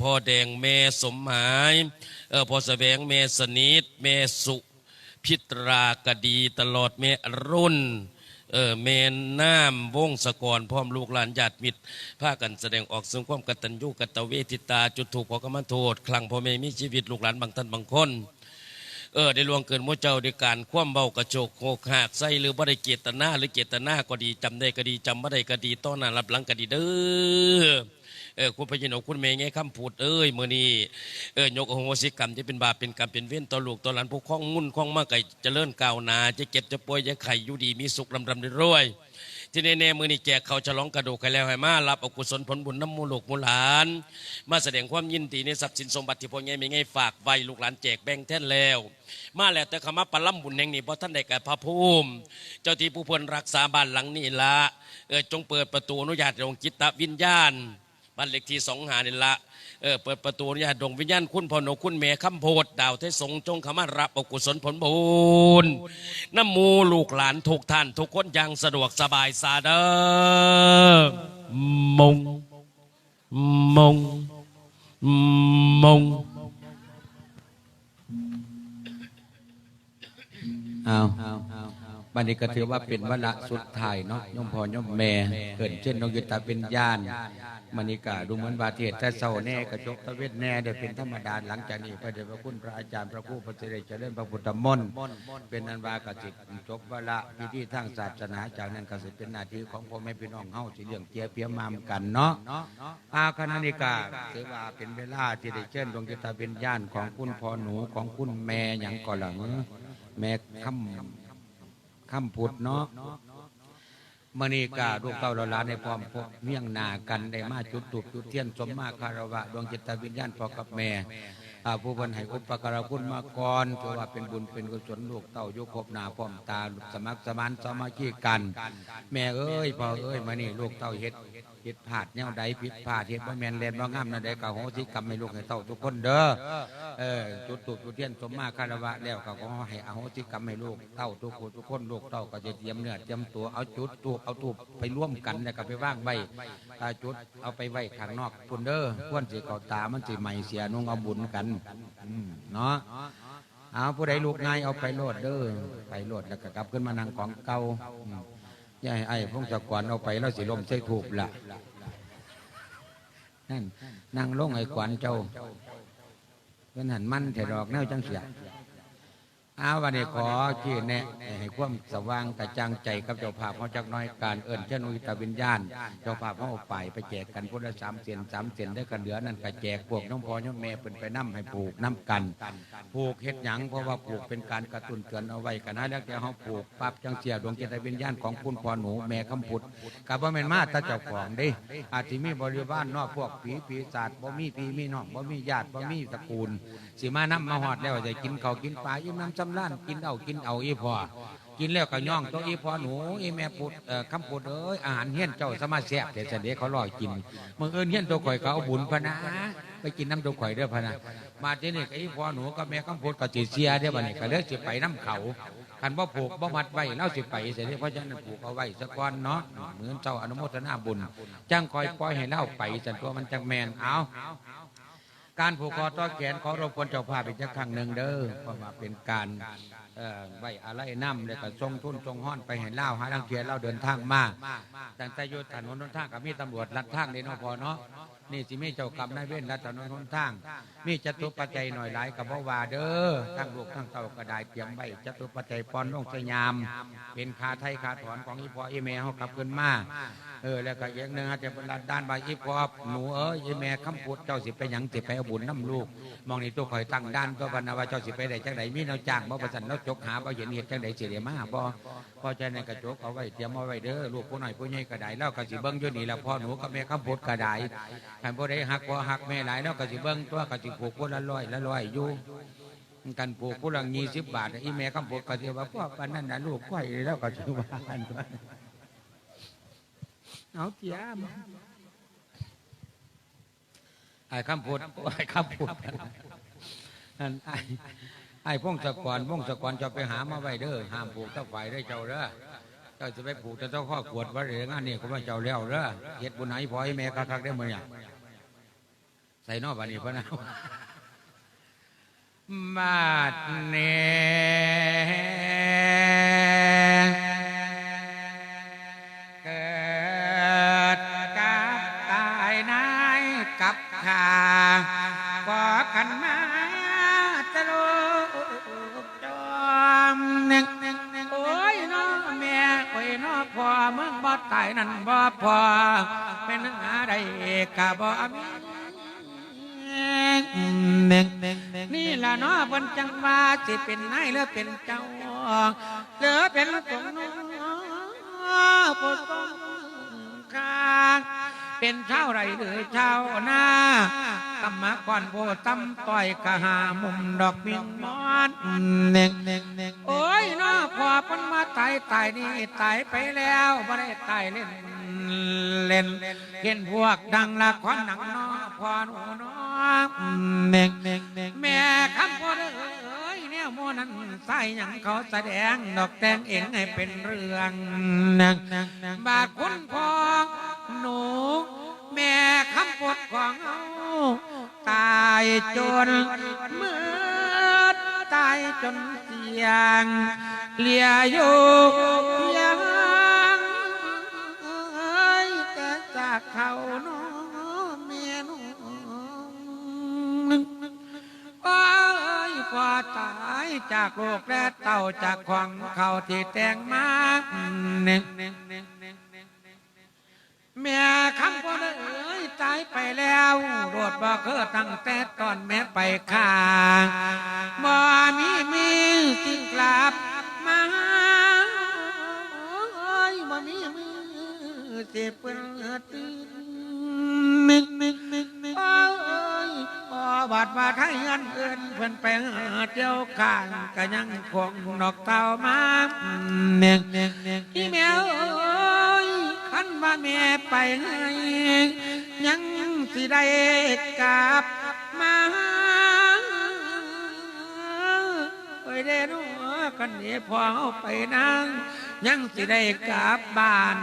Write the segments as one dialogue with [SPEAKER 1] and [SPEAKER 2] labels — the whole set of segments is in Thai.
[SPEAKER 1] พ่อแดงแม่สมหมายเออพ่อแสวงแม่สนิทแม่สุพิตรากดีตลอดแม่รุ่นเออเมนน้ำวงศกรพร้อมลูกหลานญาติมิตรพากันแสดงออกซึ่งความกตัญญูกตเวทิตาจุดถูกขอกรรมโทษคลังพ่อแม่มีชีวิตลูกหลานบางท่านบางคนเออได้ลวงเกินมั่เจ้าด้วยการคว่ำเบากระโจกโคกหักใส่หรือบ่ได้เจตนาหรือเจตนาก็ดีจำได้ก็ดีจำบ่ได้ก็ดีต้อนนารับหลังก็ดีเด้อ เออคุณพยินอกคุณเมย์ไงคำพูดเอ้ยมื่อนี้เออยกอโหสิกรรมที่เป็นบาปเป็นกรรมเป็นเว้นต่อลูกต่อหลานผู้คล้องงุ่นคล้องมากไก่เจริญก้าวนาจะเก็บจะป่วยจะไข่อยู่ดีมีสุขลำลำรวยที่แน่ๆมือนี้แจกเขาฉลองกระดูกให้แล้วให้มารับอกุศลผลบุญน้ำมูลูกมูหลาน มาแสดงความยินดีในทรัพย์สินสมบัติที่พ่อไงมีไงฝากไว้ลูกหลานแจกแบ่งแท่นแล้ว มาแล้วแต่คำว่าปลาล่ำบุญแห่งนี้เพราะท่านได้แก่พระภูมิ เจ้าที่ผู้เพิ่นรักษาบ้านหลังนี้ละเออจงเปิดประตูอนุญาตดวงจิตวิญญาณ บ้านเลขที่สองหานี่ละเออเปิดประตูนุญาตดวงวิญญาณคุณพ่อหนคุณแม่คำโพดดาวเทศสงจงขมารับอกุศลผลบุญน้ำมูลูกหลานทุกท่าน ทุกคนยังสะดวกสบายสาเดอมงมงมง
[SPEAKER 2] เอาบันนี้ก็ถือว่าเป็นวละสุดท้ายเนาะยมพ่อยมแม่ เกิดเช่นน้องยุตตาเป็นญาณ มันิกาดูเหมือนบาเทศแต่เศร้าแน่กระจกตะเวทแน่ได้เป็นธรรมดาหลังจากนี้พระเดชพระคุณพระอาจารย์พระครูพระเจริญเจริญพระพุทธมนต์เป็นอันวากจิตจบวละพิธีทางศาสนาจากนั้นก็สิเป็นหน้าที่ของพ่อแม่พี่น้องเฮาสิเลี้ยงเจียเพียมามกันเนาะอาคณนิกาถือว่าเป็นเวลาที่ได้เชิญดวงจิตาเป็นญาณของคุณพ่อหนูของคุณแม่หยังก่อนหลังแม่คำคำพุดเนาะ มณีกาลูกเต้าราหลานในพร้อมพบเมี่ยงหนากันได้มาจุดตุกจุดเทียนสมมาคารวะดวงจิตวิญญาณพอกับแม่ผู้บรรให้อุปการคุณมาก่อนถือว่าเป็นบุญเป็นกุศลลูกเต้ายกคบหนาพร้อมตาสมัครสมานสมาชิกัน แม่เอ้ยพ่อเอ้ยมานี่ลูกเต้าเฮ็ด เฮ็ดผาดแนวใดผิดพลาดเฮ็ดบ่แม่นแลนบ่งามนั่นใดก็โหสิกรรมให้ลูกให้เต้าทุกคนเด้อเออจุดตูบจุดเทียนสมมาคารวะแล้วก็ขอให้อโหสิกรรมให้ลูกเต้าทุกคนทุกคนลูกเต้าก็จะเตรียมเนื้อเตรียมตัวเอาจุดตูบเอาตูบไปร่วมกันแล้วก็ไปว่างไว้ถ้าจุดเอาไปไว้ข้างนอกพุ่นเด้อพ่นสิเก่าตามันสิใหม่เสียนุ่งเอาบุญกันเนาะเอาผู้ใดลูกง่ายเอาไปโลดเด้อไปโลดแล้วก็กลับขึ้นมานั่งของเก่า ย่าให้ไอ้พงศกรเอาไปแล้วสิลมใส่ถูกละนั่นนั่งลงไอ้ขวัญเจ้าเป็นหันมันแต่ดอกแนวจังเสีย อาวันนี้ขอชี้แนะให้ความสว่างกระจ่างใจกับเจ้าภาพเขาจักหน้อยการเอิญเช่นอุตวิญญาณ เจ้าภาพเขาเอาไปไปแจกกันพุทธสามเสียนสามเสียนได้กันเหลือนั่นก็แจกพวกน้องพ่อน้องแม่เป็นไปน้ำให้ปลูกน้ำกันปลูกเฮ็ดหยังเพราะว่าปลูกเป็นการกระตุ้นเตือนเอาไว้กันนะแล้วแกเขาปลูกปั๊บจังเสียดวงจิตวิญญาณของคุณพ่อหนูแม่คำพุทธกับว่าแม่นมาแตาเจ้าของเดิอาจจะมีบริวารนอกพวกผีปีศาจบ่มีพี่มีน้องบ่มีญาติบ่มีตระกูลสิมาน้ำมาหอดแล้วจะกินเขาวกินปลาอิ่มน้ำสำล้านกินเอากินเอาอีพอกินแล้วก็ย่องตัวอีพอหนูอีแม่ปุดเอ่อคำปุดเอ้ยอาหารเฮี้ยนเจ้าสมาแซ่บแต่เสด็จเขาลอยกินมึงเอิญเฮี้ยนตัวข่อยเขาบุญพนะไปกินน้ำตัวข่อยเด้อพนะมาที่นี่ก็อีพอหนูก็แม่คำปุดก็จีเสียเด้อบัดนี้ก็เลือกสิไปน้ำเขาคันว่าผูกบ่มัดไว้เล่าสิไปเสด็จเพราะฉะนั้นผูกเอาไว้สะก้อนเนาะเหมือนเจ้าอนุโมทนาบุญจังคอยปล่อยให้เล่าไปสันตัวมันจังแมนเอา การผูกคอต่อแขนขอรบกวนเจ้าภาพอีกจักครั้งหนึ่งเด้อเพราะว่าเป็นการเอ่อะไรน้ำแล้วก็ทรงทุนทรงห้อนไปเห็นเล่าหาทางเทียนเล่าเดินทางมาตั้งแต่อยุทถนนหนทางกับมีตำรวจลัดทางนี่เนพเนาะนี่สิมีเจ้ากรรมนายเวรลัดถนนหนทาง มีจตุปัจจัยหน่อยหลายกับบ่ว่าเด้อทั้งลูกทั้งเต่ากระไดเตรียมไว้จตุปัจจัยปอนลงสยาม เป็นคาไทยคาถอนของอีพออีเมลเขากลับขึ้นมา ออแล้วก็อย่างหนึ่งอาจจะเป็นด้านบาอีพอบหนูเอ้ยแม่คำพูดเจ้าสิไปหยังสิไปเอาบุญน้ำลูก มองนี่ตัวคอยตั้งด้านตัวพันนาว่าเจ้าสิไปได้จังไดมีแนวจ้างบ่ประสันเราจกหาบ่เห็นเหตุจังไดเดียมาบ่พอใจในกระจกเอาไว้เตรียมเอาไว้เด้อลูกผู้น้อยผู้ใหญ่ก็ได้แล้วก็สิเบิ่งอยู่นี่แล้วพ่อหนูกับแม่คำพูดก็ได้คันบ่ได้หักบ่หักแม่หลายแล้วก็สิเบิ่งตัวก็สิผูกผู้ละร้อยละร้อยอยู่กันผูกผู้ละยี่สิบบาทอีแม่คำพูดก็สิว่าพวกปานนั้นนะลูกก้อยแล้วก็สิว่าอันตัว เอาเจียมไอ้คำพูดไอ้คำพูดนั่นไอ้ไอ้พงศกรพงศกรจะไปหามาไว้เด้อห้ามผูกเจ้าฝ่ายได้อเจ้าเด้อเจ้าจะไปผูกแต่เจ้าข้อกวดไว่าเรื่องอันนี้ก็ว่าเจ้าแล้วเด้อเฮ็ดบุญไหนพอให้แม่คักๆได้อมื้อเนี่ยใส่นอกบานี้พะนะบาดเนับขาก็กันมาตลกจอมหนึ่งโอ้ยน้อแม่โอ้ยน้อพ่อเมืองบ่ตายนั่นบ่พ่อเป็นอะไรกะบ่มีนี่ล่ะเนาะบนจังว่าสิเป็นนายหรือเป็นเจ้าหรือเป็นกงน้องผู้ทรงข้าง เป็นชาวไรหรือชาวนากรรมกรโบตำต่อยกะหามุมดอกมียงมอนเน่งเน่งเน่งโอ้ยนาะพอพันมาตายตายนี่ตายไปแล้วไม่ได้ตายเล่นเล่นเห็นพวกดังละครหนังน้อพอหนูน้อเน่งเน่งเน่งแม่คำพูดเอ้ ยเนี่ยโมนั้นใส่ยังเขาแสดงดอกแตงเองให้เป็นเรื่องนังบาดคุณพองหนู แม่คำปวดของเอาตายจนเมื่อตายจนเสียงเลียอยู่เลีย จากโลกและเต่าจากของเขาที่แต่งมาเน่งเน่งเน่งเน่งเน่งเน่งแม่คำพ่อเอ้ยตายไปแล้วโรดบ่เคยตั้งแต่ตอนแม่ไปข้าบ่มีมีสิ่งกลับมาโอ้ยบ่มีมือสิเปิ้นตื่นมิกมิก บ่บาดมาไทยเงินเอินเพิ่นไปเที่ยวข้างก็ยังคงดอกเต่ามาเน่งเน่งเน่งอีแมวขันว่าแม่ไปให้ยังสิได้กลับมาไปเด้อน้อกันนี้พอเอาไปนั่งยังสิได้กลับบ้าน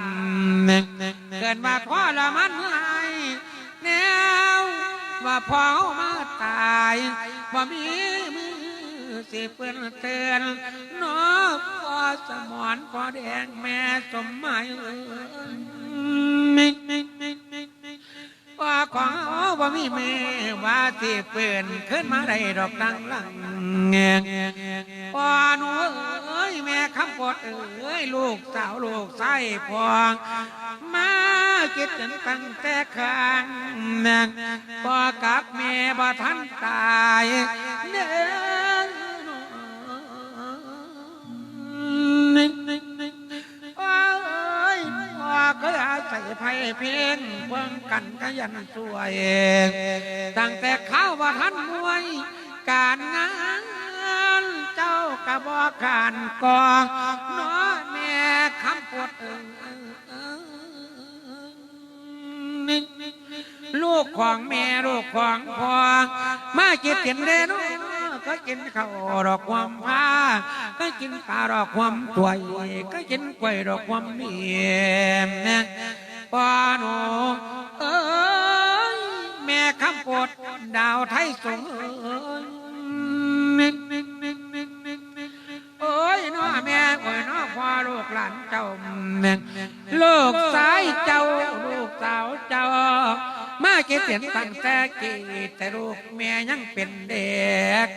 [SPEAKER 2] เกินมาพ่อละมันให้แนวว่าพอเอมา ตายว่ามีมือสิเปื้อนเตือนน้อพ่อสมอนพ่อแดงแม่สมหมายมิมิมิมิว่าของว่ามีแม่ว่าสิเปื้อนขึ้นมาได้ดอกดังลังเงงพ่อหนูเอ้ยแม่ คำปดเอ้ยลูกสาวลูกไส้พอง มาคิดจนตั้งแต่ข้างนางพ่อกับแม่บ่ทันตายเด้อว้อก็อาศัยไพ่เพียงเบิ่งกันก็ยันสวย ตั้งแต่ข้าวว่าทันมวย การงาน กระบอกการกองน้อแม่คำปวดเอิงลูกของแม่ลูกของพ่อมากินเตียนเด้นก็กินข้าวดอกความพาก็กินปลาดอกความถวยก็กินกล้วยดอกความเมียมป้าหนูเอ้ยแม่คำปวดดาวไทยสงเอ้ย พ่อลูกหลานเจ้าแม่ลูกสายเจ้าลูกสาวเจ้า มาเก็บเสียนตั้งแต่กี่แต่ลูกแม่ยังเป็นเด็ก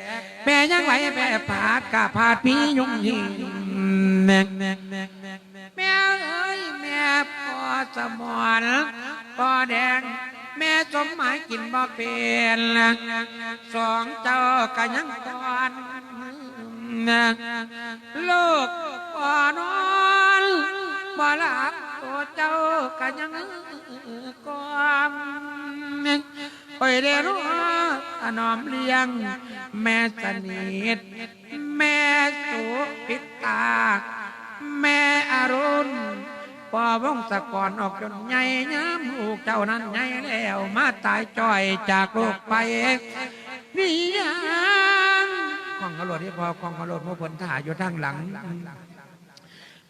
[SPEAKER 2] แม่ยังไหวแม่ผาดกะผาดพี่ยุ่งยิงแม่แม่แม่แม่แม่เอ้ยแม่พ่อสมอนพ่อแดงแม่สมหมายกินบ่เป็นสองเจ้าก็ยังก่อนลูก บ่นอนบ่หลับตัวเจ้าก็ยังกอมโอ้ยเดรู้อนอมเลี้ยง แม่สนิทแม่สุพิตา แม่อรุณพอวงศกรอนออกจนใหญ่ย้ำลูกเจ้านั้นใหญ่แล้วมาตายจ่อยจากโลกไปนี่ยังของขลดที่พอของขลดมือผลถ่ายอยู่ทางหลัง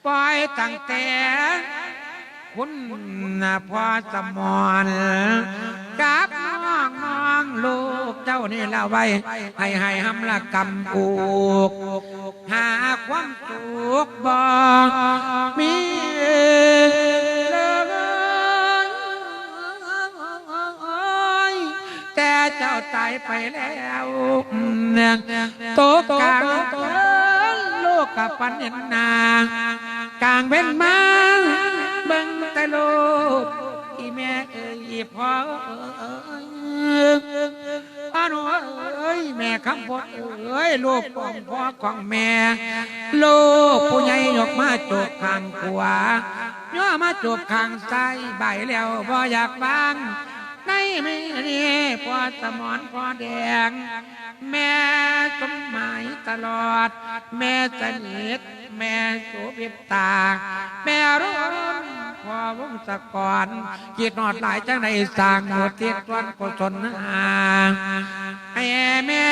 [SPEAKER 2] ปล่อยตั้งแต่คุณน่ะพอสมอนกับน้องน้องลูกเจ้านี่ละไว้ ให้ให้หำละกำปูก หาความสุขบ่มีเลยแต่เจ้าตายไปแล้วโตกกลางลูกกับปันเห็นนาง กลางเป็นมาเบิ่งแต่ลูกอีแม่เอ้ยอีพ่อเอ้ยพ่อหนูเอ้ยแม่คำพดเอ้ยลูกของพ่อของแม่ ลูกผู้ใหญ่ยกมาจบข้างขวาย่อมาจบข้างซ้ายใบแล้วบ่อยากบ้าง ในมือนี้พ่อสมอนพอแดง แม่สมหมายตลอด แม่สนิทแม่โสภิตา แม่รุ่นพอวงศกรจิตนอดหลายจังในสร้างหมดเทิศวันกุศลหาให้แม่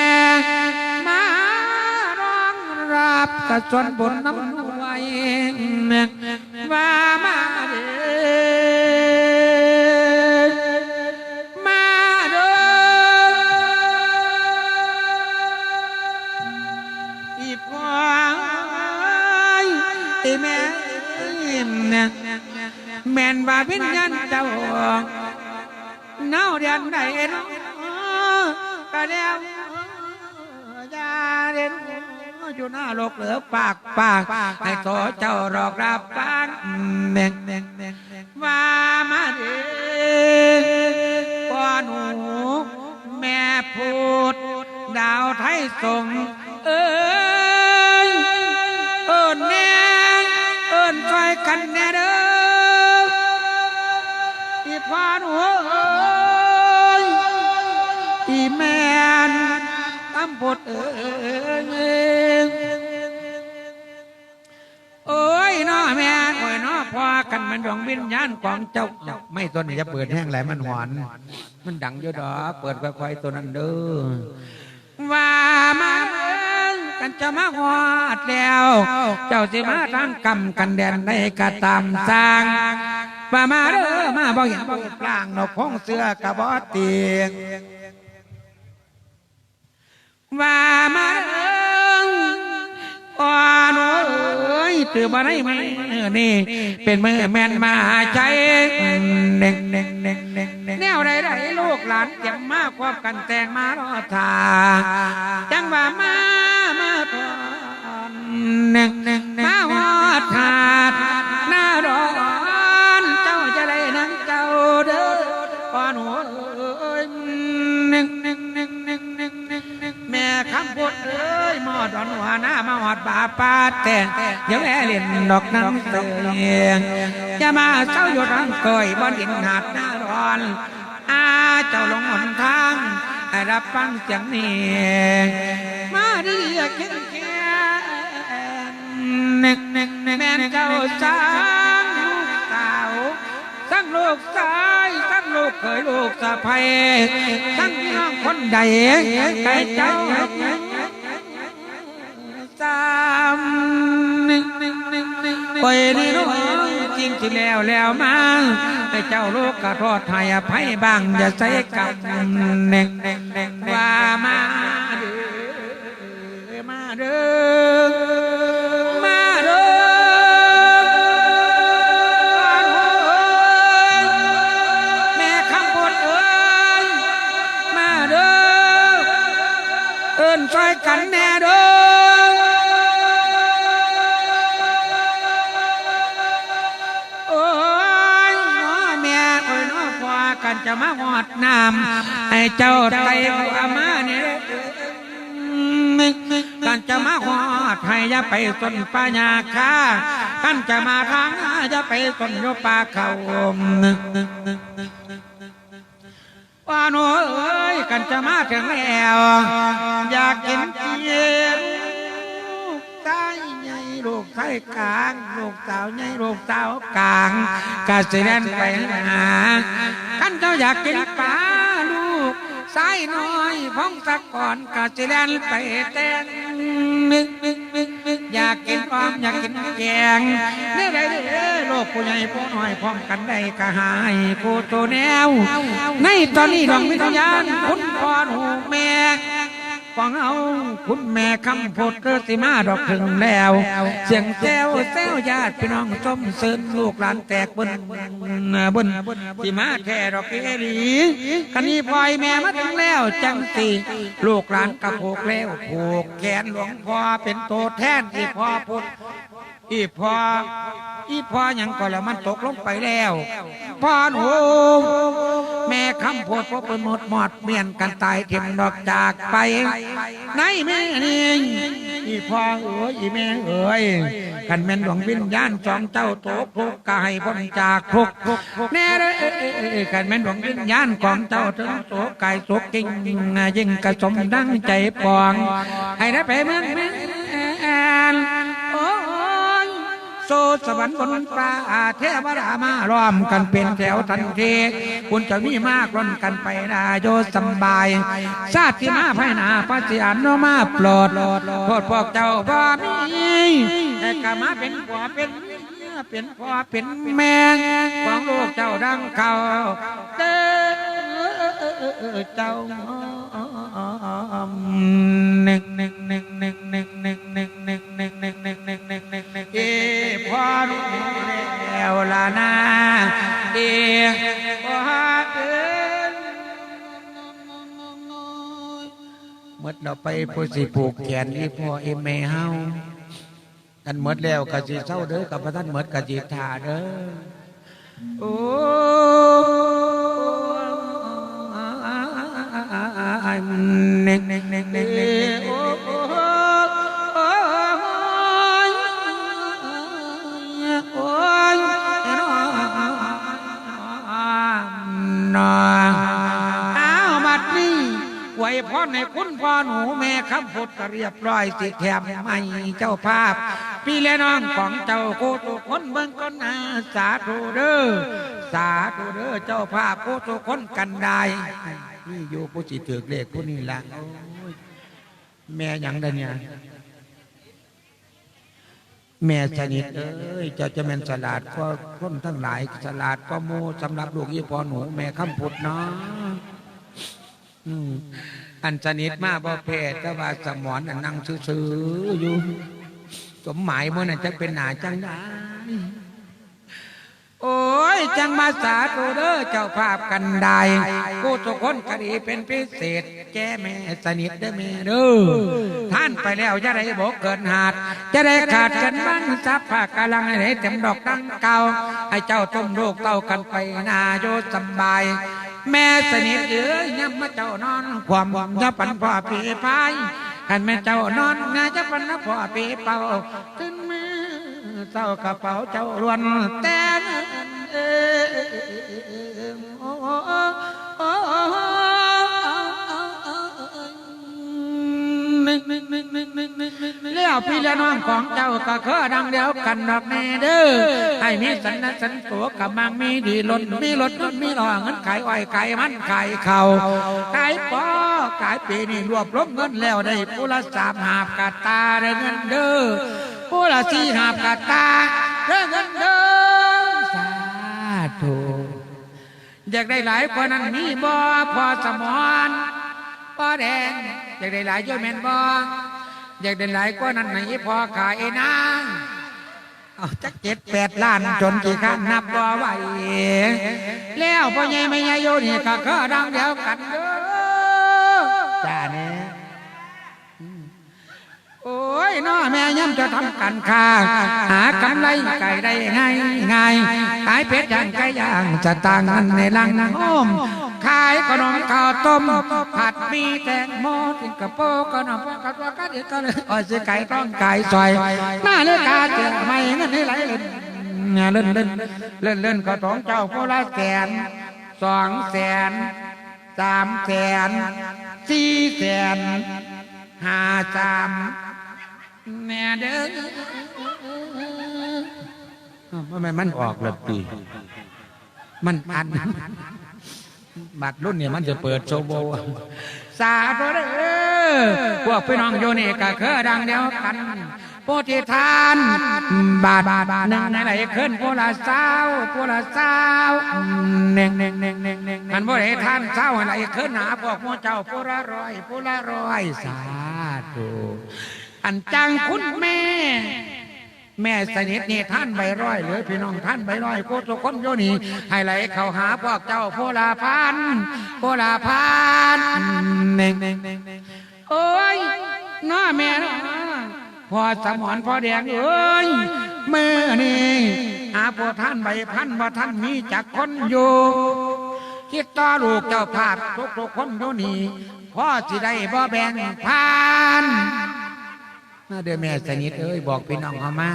[SPEAKER 2] มาร้องรับกระชวนบุญน้ำไว้ว่ามาเด้ แม่นว่าวิญญาณเจ้าเน่าเดียนไหนเนาะก็แล้วยาเด่นอยู่หน้าโลกเหลือปากปากให้โตเจ้ารอกรับฟังเน่งเน่งเน่งว่ามาเด้อพ่อหนู แม่พูด ดาวไทยส่งเอ้ย พานเฮ้ยอีแมนตำบดเอ้ยโอ้ยน้อแม่โอ้ยน้อพอกันมันดวงวิญญาณของเจ้าไม่ตัวนี้จะเปิดแห้งไหลมันหวานมันดังอยู่ดอเปิดค่อยๆตัวนั้นเด้อว่ามากันจะมาหอดแล้ว เจ้าสิมาทางกรรมกันแดนในกระตามสร้าง ว่ามาเด้อมาบ่เห็นบ่กลางนกพงเสือกระบอเตียงว่ามาเด้ออ่อนเอ้ยตื่นมาได้ไหมนี่ เป็นมือแมนมาใจเน่งเน่งเน่งเน่งเน่งแนวใดใดลูกหลานเจ็บมากควบกันแต่งมารอทาจังว่ามามาพอนเน่งเน่งมาหอดถา อนหัวหน้ามาหอดบาป่าแต่เดี๋ยวแม่เล่นดอกน้ำตกเตยอย่ามาเศร้าอยู่ทางเกยบ่ดินหาดหน้าร้อนอาเจ้าลงหนทางรับฟังเสียงนี้มาเรียกเข็นแก่เน็กเน็กเน็กแม่เจ้าสร้างลูกสาวสร้งลูกชายสร้งลูกเคยลูกสะใภ้สร้งพี่น้องคนใดใครเจ้า สามไปนี่น้องจริงที่แล้วแล้วมาให้เจ้าลูกกระทอดไทยอภัยบ้างอย่าใส่กับเน่งเน่งเน่งว่ามาเด้อมาเด้อ มาหอดน้ำให้เจ้าไตหัวมาเนี่ยกันจะมาหอดให้ย่าไปสนปัญญาค่ากันจะมาทางย่าไปสนโยปาเขาว่าหนูเอ้ยกันจะมาถึงแล้วอยากกินเกี๊ย ลูกไส้กลางลูกสาวใหญ่ลูกสาวกลางกาสิเดนไปหากันเจ้าอยากกินปลาลูกสายน้อยพ้องสักก่อนกาสิเดนไปแต่งอยากกินอ้อมอยากกินแกงแน่ใดเด้อโลกผู้ใหญ่ผู้น้อยพร้อมกันได้ก็หายผู้โตแนว ในตอนนี้ดองวิทยานคุณพ่อหูแม่ ฟังเอาคุณแม่คำพูดเกิดสิมาดอกถึงแล้ว เสียงแซวแซวญาติพี่น้องชมเสินลูกหลานแตกบนบนสิมาแค่ดอกเกลีคันนี้พลอยแม่มาถึงแล้วจังสีลูกหลานกระโปกแล้วผูกแขนหลวงพ่อเป็นโตแทนที่พ่อพูดอีพออีพอยังก็แล้วมันตกลงไปแล้วพ่อหนู ม่คำโพดพบเป็นหมดหมดเมียนกันตายเทียมดอกจากไปไหนแม่นี่อีพอเอ๋ยอีแม่เอ๋ยกันแม่นดวงวิญญาณสองเจ้าโตกทุกกายพ้นจากทุกแน่เลยกันแม่นดวงวิญญาณของเจ้าถึงโตกายสุขจริงยิ่งกระสมดังใจปองให้ได้ไปเมืองแม่นโอ้ย โซสวรรค์บนปลาเทวรามาล้อมกันเป็นแถวทันทีคุณจะมีมากร่นกันไปนาโยสบาย ชาติมาภายนาพระสิอันโนมาปลดโทษพวกเจ้าบ่ามีแต่กามาเป็นผัวเป็นเป็นพ่อเป็นแม่ของลูกเจ้าดังเขาเจ้าเจ้าหนึ่งหนึ่งหนึ่งหนึ่งหนึ่งหนึ่ง เอพอรู้แล้วละนาเอพอเอินเมื่อเราไปผู้สิผูกแขนนี่พอเอเมเฮากันเมื่อแล้วกะจีเศร้าเด้อกับพระท่านเมื่อกะจีถ่าเด้อโอ้เน่งเน่งเน่งเน่งเน่ง นออ้าวบัดนี้ไว้พ่อในคุณพ่อหนูแม่คำพุทธก็เรียบร้อยสิแถมไม่เจ้าภาพ พี่และน้องของเจ้าโคตุคนเบิ่งก็นาสาธุเด้อสาธุเด้อเจ้าภาพโคตุคนกันได้นี่อยู่ผู้จิถือเลขผู้นี้ละแม่ยังได้เนี่ย แม่สนิทเอ้ยเจ้าจะเป็นสลาดก็คนทั้งหลายสลาดก็โมสำหรับลูกยี่พอหนู แม่คำพุดเนาะอืมอันสนิทมาบ่เพศแต่ว่าสมอนอันนั่งซื่อๆอยู่ สมหมายมื่อนั้นจะเป็นหนาจังได้ โอ้ย จังมาสาธุเด้อเจ้าภาพกันได้กูทุกคนก็ดีเป็นพิเศษ แกแม่สนิทเด้อแม่เด้อท่านไปแล้วจะได้บอกเกินหาด จะได้ขาดกันบ้างซับผ้ากำลังให้เต็มดอกดังเก่าให้เจ้าต้มลูกเต้ากันไปนาโยสบาย แม่สนิทเอ้ยย้ำมาเจ้านอน ความหวังจะปันพ่อปีพายขันแม่เจ้านอนงาจะปันนะพ่อปีเป่าถึง เจ้ากระเป๋าเจ้าล้วนแต่งเอ้ยโอ้โอ้โอ้โอ้แล้วพี่และน้องของเจ้าก็เคอดังเดียวกันดอกแน่เด้อให้มีสันนสันตัวกับมังมีดีล้นมีรถยนมีหล่อเงินขายอ้อยขายมันขายเข่าขายปอขายปีนี่รวบรวมเงินแล้วได้ผู้ละสามหาบกาตาได้เงินเด้อ ผู้ละสี่หาบกาตาได้เงินเด้อสาธุอยากได้หลายกว่านั้นมีบ่พอสมอนบ่แดงอยากได้หลายเยอแม่นบ่อยากได้หลายกว่านั้นไหนพอขายนางเอาจักเจ็ดแปดล้านจนกี่ครั้งนับบ่ไหวแล้วพ่อใหญ่ไม่ใหญ่โยนี่ก็เคอดังเดียวกันเด้อจ้าเนี่ย โอ้ยน้อแม่ย่ำจะทำกันค้าหากำไรไก่ได้ง่ายง่ายขายเป็ดย่างไก่ย่างจะต่างกันในลังนางอ้อมขายขนมข้าวต้มผัดมีแตงโมสิงคโปร์ขนมกัดว่ากัดเดียวกันเลยอ้อยสิไก่ต้องไก่ซอยหน้าเลือกาเจอไม่เงินให้ไหลเล่นเล่นเล่นเล่นเล่นก็ต้องเจ้าผู้ละแสนสองแสนสามแสนสี่แสนห้าสาม แม่เด้อว่ามันมันออกเลยปี มันอัน บัตรรุ่นเนี่ยมันจะเปิดโชว์โบว์สาธุเด้อพวกพี่น้องโยนี่ก็เคอดังเดียวกันโปธิทาน บาทหนึ่งในไหลขึ้นโพละเศร้าโพละเศร้าเน่งเน่งเน่งเน่งเน่งมันโปธิทานเศร้าไหลขึ้นหาพวกหมูเจ้าโพละร้อยโพละร้อยสาธุ อันจังคุณแม่ แม่สนิทนี่ท่านใบร้อยหรือพี่น้องท่านใบร้อยโคตรคนโยนี่ให้ไหลเข้าหาพวกเจ้าโพลาพันโพลาพันเน่งเน่งเน่งเน่งโอ้ยน้าแม่นพอสมอนพอแดงเอ้ยเมื่อนี่หาพวกท่านใบพันว่าท่านมีจักคนอยู่คิดต่อลูกเจ้าภาพทุกทุกๆคนโยนี่พ่อสิได้บ่แบ่งพาน มาเด้อแม่สนิทเอ้ยบอกพี่น้องเอามา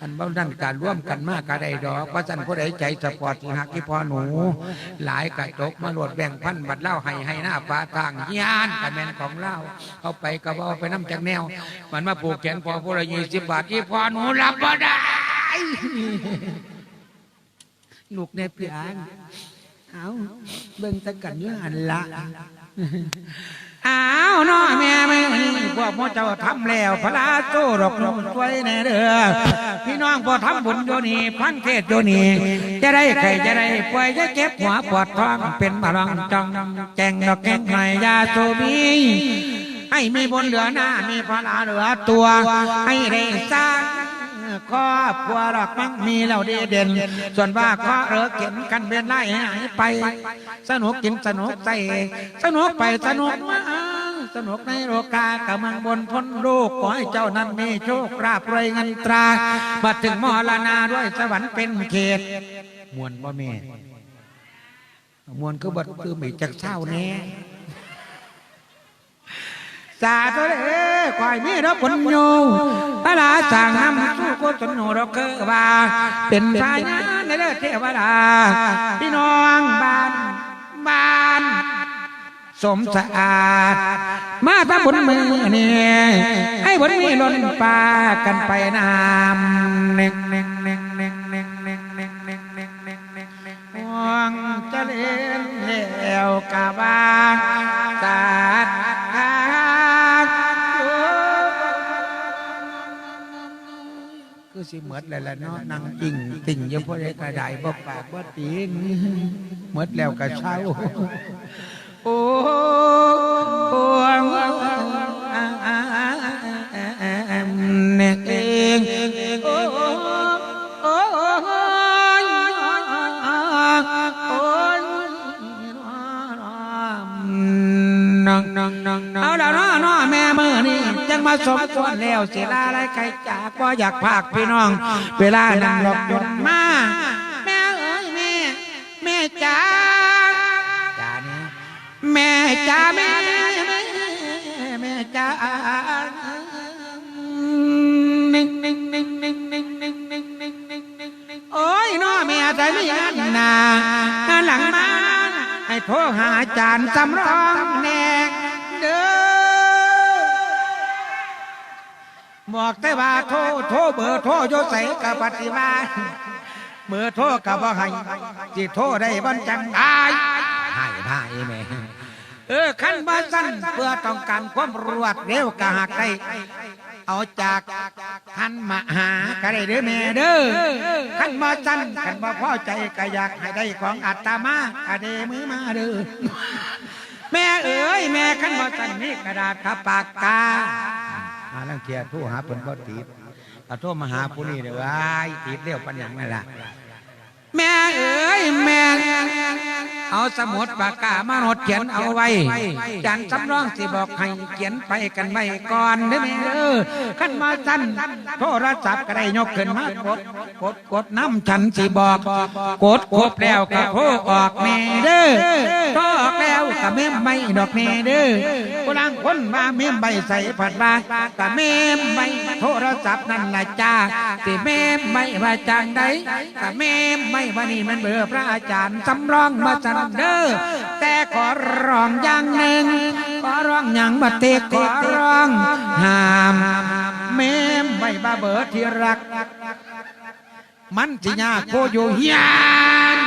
[SPEAKER 2] อันเบ้านั่นการร่วมกันมากกะได้ดอกเพราะสันผู้ใดใจสปอร์ตสิหักที่พ่อหนู หลายกระจกมาโหลดแบ่งพันบัดเล่าให้ให้หน้าฟ้าทางยานกระแมนของเล่าเอาไปกระเอาไปน้ำจากแนว มันมาปลูกแขนพอผู้ละยี่สิบบาทที่พ่อหนูรับบ่ได้ลูกในเปียงเอาเบิ่งตะกันยู่หันละ อ้าวน้อแม่ไม่พวกพ่อเจ้าทำแล้วพระลาโต้ดอกนมช่วยแน่เด้อพี่น้องพอทำบุญโยนีพันเทศโยนีจะได้ใครจะได้ป่วยจะเจ็บหัวปวดท้องเป็นมะรังจังแจงดอกแกงหน่อยยาโซบีให้มีบนเหลือหน้ามีพระลาเหลือตัว ให้ได้สร้าง ครอบครัวหรอกมั่งมีเราดีเด่น ส่วนว่าข้อเออเข็นกันเบียนไล่หายไป สนุกกินสนุกใส่สนุกไปสนุกมาสนุกในโลกากำลังบนพ้นโลกขอให้เจ้านั้นมีโชคราบรวยเงินตรามาถึงมรณาด้วยสวรรค์เป็นเขตมวนบ่ม่มวนคือบัดคือไม่จักเศร้าแน่ สาธุเด้อควายมีรับผลโยพระลาสั่งนำสู้กุศลโนเราเกิดว่าเป็นสายงานในเด้อเทวดาพี่น้องบ้านบ้านสมสะอาด มาทำบุญมือนี่ให้บุญมีล้นปลากันไปนำเน่งเน่งเน่งเน่งเน่งเน่งเน่งเน่งเน่งเน่งเน่งเน่งห่วงเจะเล่นแล้วกะบางสา คือสิเหมือดเลยละเนาะนางติ่งติ่งอยังพอได้กระไดบ่ปากบ่ตีนเหมือดแล้วกระเช้าโอ้โอ้เนเองโอ้โอ้น้องน้องน้องเอาละน้อน้อแม่มือนี่จั งมาสมควรแล้วเสียลาไรใครจากว่าอยากพากพี่น้อง เวลานั่งหลอกยนมา แม่เอ้ยแม่ แม่จ๋าจ๋าเนี่ยแม่จ้าแม่แม่จ้าหนึ่งหนึ่งหนึ่งหนึ่งหนึ่งหนึ่งหนึ่งหนึ่งหนึ่งหนึ่งหนึ่งโอ้ยน้อแม่ใจไม่ยันนางานหลังมาให้โทรหาอาจานสำรองแน่เบอกแต่ว่าโทรโทรเบอร์โทรโยใส่กับปฏิวัติเบอร์โทรกับว่าให้สิโทรได้บันจังได้ให้ได้แม่เออขั้นบ่สั้นเพื่อต้องการความรวดเร็วกะหักได้เอาจากขันมาหาก็ได้เด้อแม่เด้อขั้นบ่สั้นขันบ่พอใจก็อยากให้ได้ของอัตมากะเดมือมาเด้อแม่เอ๋ยแม่ขั้นบ่สั้นนี่กระดาษกับปากกาอาลังเทียโทรหาเพิ่นบ่ติดเอาโทรมาหาผู้นี้เด้อว้ายติดเร็วปันหยังนั่นล่ะ แม่เอ๋ยแม่เอาสมุดปากกามาโนดเขียนเอาไว้จันสำรองสิบอกให้เขียนไปกันไว้ก่อนเด้อแม่เออขั้นมาสั้นโทรศัพท์ก็ได้ยกขึ้นมากดกดกดน้ำฉันสิบอกกดครบแล้วก็โทรออกแม่เด้อโทออกแล้วก็เมมไม่ดอกแม่เด้อคนลังคนมาเมมใบใส่ผัดบาก็เมมใบโทรศัพท์นั่นละจ้าสิเมมไม่ว่าจังใดก็เมมไม่ว่านี่มันเบอร์พระอาจารย์สำรองมาสันเด้อแต่ขอร้องอย่างหนึ่งขอร้องอย่างบัเตขอร้องห้ามเมมไม่บาเบอร์ที่รัก มันสิยากโคอยู่เฮียน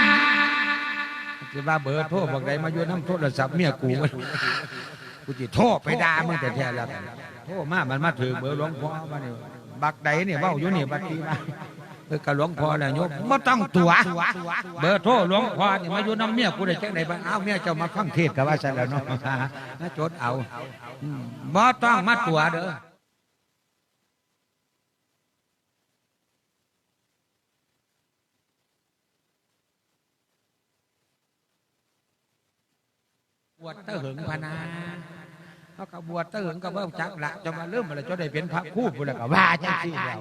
[SPEAKER 2] สิว่าเบอร์โทรบอกใดมาอยู่น้ำโทรศัพท์เมียกูวะกูจิโทรไปด่ามึงแต่แท้แล้วโทรมากมันมาถือเบอร์หลวงพ่อมาเนี่ยบักใดเนี่ยว้าอยู่เนี่ยบัดนี้มา เออกะหลวงพ่อแหละโยมบ่ต้องตัว เบอร์โทรหลวงพ่อนี่มาอยู่น้ำเมียกูได้จังไดบ้างเอาเมียเจ้ามาฟังเทศกับว่าซั่นแล้วเนาะนะจดเอาอืมบ่ต้องมาตัวเด้อบวชเตอหึงพะนาเขาก็บวชเตอหึงก็เบิ่งจักละจะมาเริ่มอะไรจะได้เป็นพระคู่พุ่นแล้วก็ว่าจังซี่แล้ว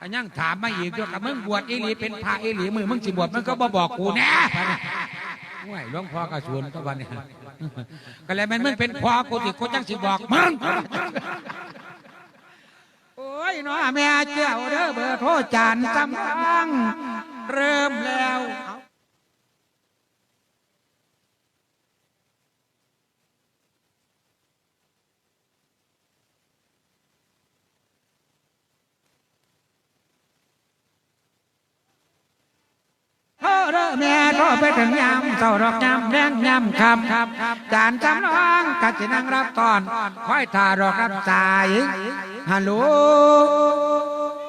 [SPEAKER 2] อันยังถามมาอีกด้วยกับมึงบวชอีหลีเป็นพระอีหลีมือมึงสิบวชมึงก็บ่บอกกูแน่ห่วยหลวงพ่อก็ชวนทุกวันเนี่ยก็เลยแมันมึงเป็นพ่อกูสิกูจังสิบอกมึงโอ้ยเนาะแม่เจ้าเด้อเบอร์โทรจานจำลังเริ่มแล้ว โทษเด้อแม่โทษ ไปถึงยามเจ้าดอกยามแดงยามคำจานจำน้องกัจินังรับตอนคอยท่ารอกรับสายฮัลโหล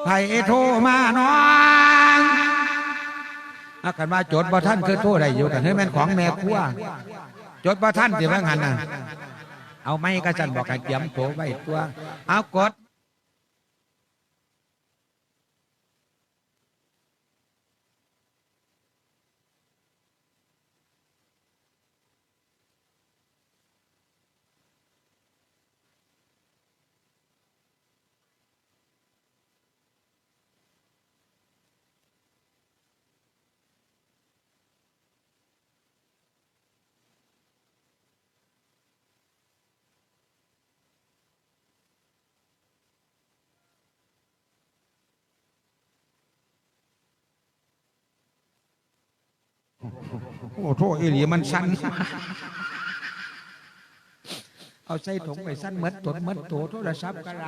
[SPEAKER 2] ไผโทรมาน้องอากันมาจดบ่ท่านคือโทรได้อยู่กันเฮ้ยแม่นของแม่ครัวจดบ่ท่านสิว่างันน่ะเอาไม่ก็จันบอกให้เตรียมโถไว้ตัว เอากด โอ้โทษอีหลีมันสั้นเอาใส่ถุงไปสั้นเมือนตดเหมือนโตโทรศัพท์ก็ไร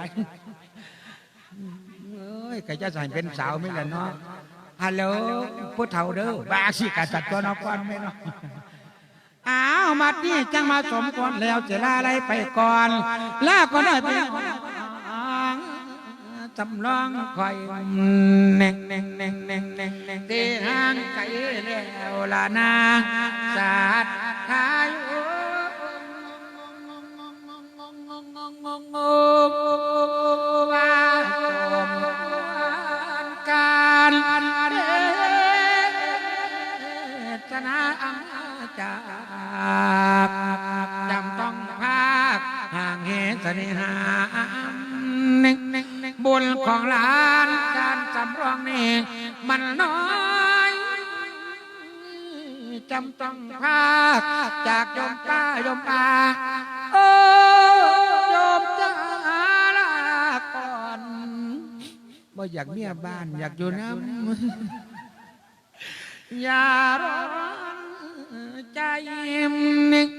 [SPEAKER 2] เอ้ยก็จะใส่เป็นสาวไม่ละเนาะฮัลโหลผู้เฒ่าเด้อบาสิกาจัดตัวนอกก่อนไหมเนาะอ้าวมาที่จังมาสมก่อนแล้วจะลาอะไรไปก่อนลาก็ได้ไป จำลองคอยแน่งแน่งแน่งแน่งแน่งแน่งที่ห่างไกลแล้วละนางสาดทายุว่าสมการเทศนาอังจากจำต้องภาคห่างเหตุสนิหา ญของหลานการจำรองนี่มันน้อยจำต้องภาจากยมป้ายมป้าโอ้ยมจ้าลาก่อนบ่อยากเมียบ้านอยากอยู่น้ำอย่าร้อนใจเน่งเน่งเน่ง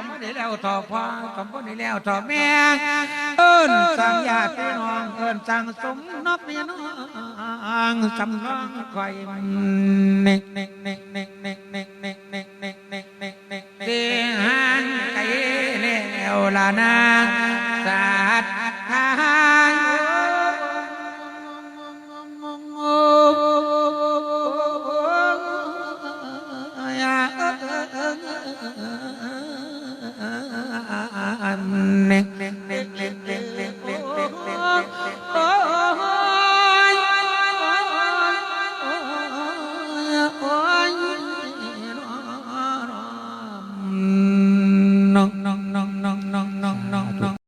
[SPEAKER 2] ก็ไม่ได้แล้วต่อพ่อก็ไม่ได้แล้วต่อแม่เอิ้นสั่งญาติพี่น้องเอิ้นสั่งสมนกพี่น้องสำนองคอยเน่งเน่งเน่งเน่ง